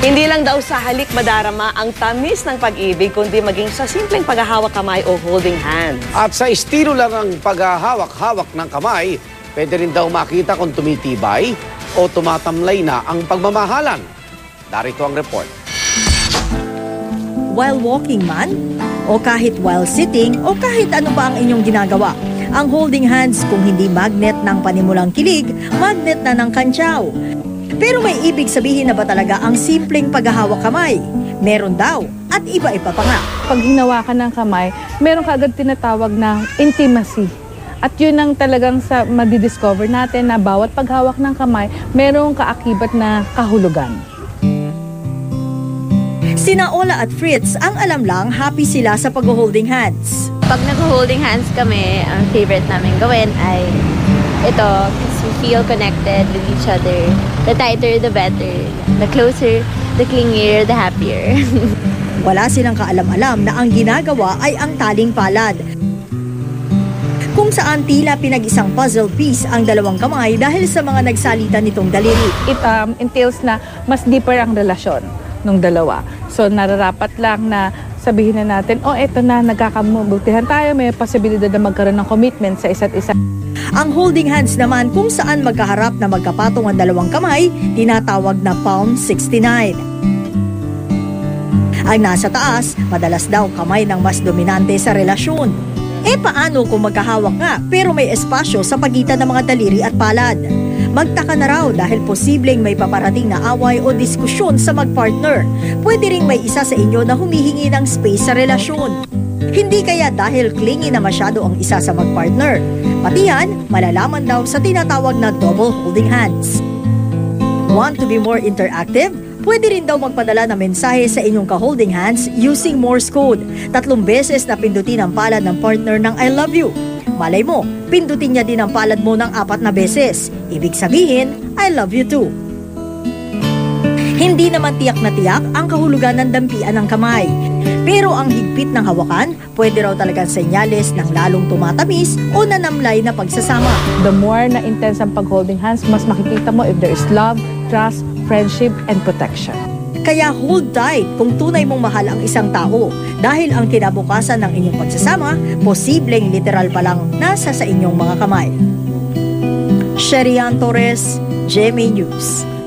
Hindi lang daw sa halik madarama ang tamis ng pag-ibig, kundi maging sa simpleng paghahawak kamay o holding hands. At sa estilo lang ng paghahawak-hawak ng kamay, pwede rin daw makita kung tumitibay o tumatamlay na ang pagmamahalan. Narito ang report. while walking man, o kahit while sitting, o kahit ano pa ang inyong ginagawa. Ang holding hands kung hindi magnet ng panimulang kilig, magnet na ng kantsaw. Pero may ibig sabihin na ba talaga ang simpleng paghahawak kamay? Meron daw, at iba-iba pa nga. pag hinawakan ng kamay, meron ka agad tinatawag na intimacy. At yun ang talagang sa madidiscover natin na bawat paghawak ng kamay, merong kaakibat na kahulugan. Sina Ola at Fritz, ang alam lang, happy sila sa pag-holding hands. Pag nag-holding hands kami, ang favorite namin gawin ay ito, because we feel connected with each other. The tighter, the better. The closer, the clingier, the happier. Wala silang kaalam-alam na ang ginagawa ay ang taling palad. Kung saan tila pinag-isang puzzle piece ang dalawang kamay dahil sa mga nagsalita nitong daliri. It um, entails na mas deeper ang relasyon ng dalawa. So nararapat lang na sabihin na natin, oh eto na, nagkakamubutihan tayo, may posibilidad na magkaroon ng commitment sa isa't isa. Ang holding hands naman kung saan magkaharap na magkapatong ang dalawang kamay, tinatawag na palm 69. Ang nasa taas, madalas daw kamay ng mas dominante sa relasyon. E paano kung magkahawak nga pero may espasyo sa pagitan ng mga daliri at palad? Magtaka na raw dahil posibleng may paparating na away o diskusyon sa magpartner. Pwede ring may isa sa inyo na humihingi ng space sa relasyon. Hindi kaya dahil clingy na masyado ang isa sa magpartner. Pati yan, malalaman daw sa tinatawag na double holding hands. Want to be more interactive? Pwede rin daw magpadala ng mensahe sa inyong ka-holding hands using Morse code. Tatlong beses na pindutin ang palad ng partner ng I love you. Malay mo, pindutin niya din ang palad mo ng apat na beses. Ibig sabihin, I love you too. Hindi naman tiyak na tiyak ang kahulugan ng dampian ng kamay. Pero ang higpit ng hawakan, pwede raw talagang senyales ng lalong tumatamis o nanamlay na pagsasama. The more na intense ang pag-holding hands, mas makikita mo if there is love, trust, friendship, and protection. Kaya hold tight kung tunay mong mahal ang isang tao dahil ang kinabukasan ng inyong pagsasama, posibleng literal pa lang nasa sa inyong mga kamay. Sherian Torres, GMA News.